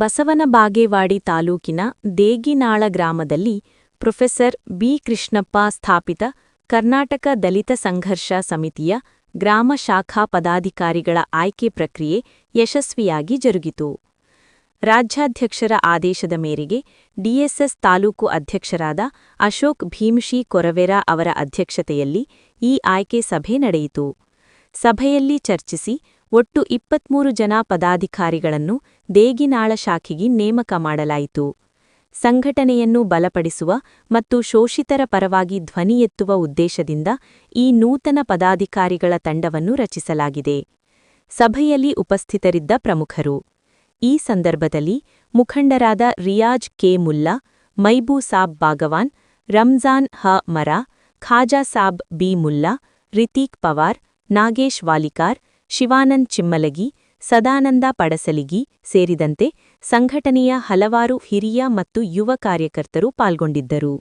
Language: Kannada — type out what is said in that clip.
ಬಸವನ ಬಾಗೇವಾಡಿ ತಾಲೂಕಿನ ದೇಗಿನಾಳ ಗ್ರಾಮದಲ್ಲಿ ಪ್ರೊಫೆಸರ್ ಬಿ ಕೃಷ್ಣಪ್ಪ ಸ್ಥಾಪಿತ ಕರ್ನಾಟಕ ದಲಿತ ಸಂಘರ್ಷ ಸಮಿತಿಯ ಗ್ರಾಮ ಶಾಖಾ ಪದಾಧಿಕಾರಿಗಳ ಆಯ್ಕೆ ಪ್ರಕ್ರಿಯೆ ಯಶಸ್ವಿಯಾಗಿ ಜರುಗಿತು. ರಾಜ್ಯಾಧ್ಯಕ್ಷರ ಆದೇಶದ ಮೇರೆಗೆ ಡಿಎಸ್ಎಸ್ ತಾಲೂಕು ಅಧ್ಯಕ್ಷರಾದ ಅಶೋಕ್ ಭೀಮ್ಶಿ ಕೊರವೆರ ಅವರ ಅಧ್ಯಕ್ಷತೆಯಲ್ಲಿ ಈ ಆಯ್ಕೆ ಸಭೆ ನಡೆಯಿತು. ಸಭೆಯಲ್ಲಿ ಚರ್ಚಿಸಿ ಒಟ್ಟು ಇಪ್ಪತ್ಮೂರು ಜನ ಪದಾಧಿಕಾರಿಗಳನ್ನು ದೇಗಿನಾಳ ಶಾಖೆಗೆ ನೇಮಕ ಮಾಡಲಾಯಿತು. ಸಂಘಟನೆಯನ್ನು ಬಲಪಡಿಸುವ ಮತ್ತು ಶೋಷಿತರ ಪರವಾಗಿ ಧ್ವನಿ ಎತ್ತುವ ಉದ್ದೇಶದಿಂದ ಈ ನೂತನ ಪದಾಧಿಕಾರಿಗಳ ತಂಡವನ್ನು ರಚಿಸಲಾಗಿದೆ. ಸಭೆಯಲ್ಲಿ ಉಪಸ್ಥಿತರಿದ್ದ ಪ್ರಮುಖರು. ಈ ಸಂದರ್ಭದಲ್ಲಿ ಮುಖಂಡರಾದ ರಿಯಾಜ್ ಕೆ. ಮುಲ್ಲಾ, ಮೈಬೂ ಸಾಬ್ ಬಾಗವಾನ್ ರಂಜಾನ್ ಹ ಮರ, ಖಾಜಾ ಸಾಬ್ ಬಿ ಮುಲ್ಲಾ, ರಿತೀಕ್ ಪವಾರ್ ನಾಗೇಶ್ ವಾಲಿಕಾರ್ ಶಿವಾನಂದ್ ಚಿಮ್ಮಲಗಿ ಸದಾನಂದ ಪಡಸಲಿಗಿ ಸೇರಿದಂತೆ ಸಂಘಟನೆಯ ಹಲವಾರು ಹಿರಿಯ ಮತ್ತು ಯುವ ಕಾರ್ಯಕರ್ತರು ಪಾಲ್ಗೊಂಡಿದ್ದರು.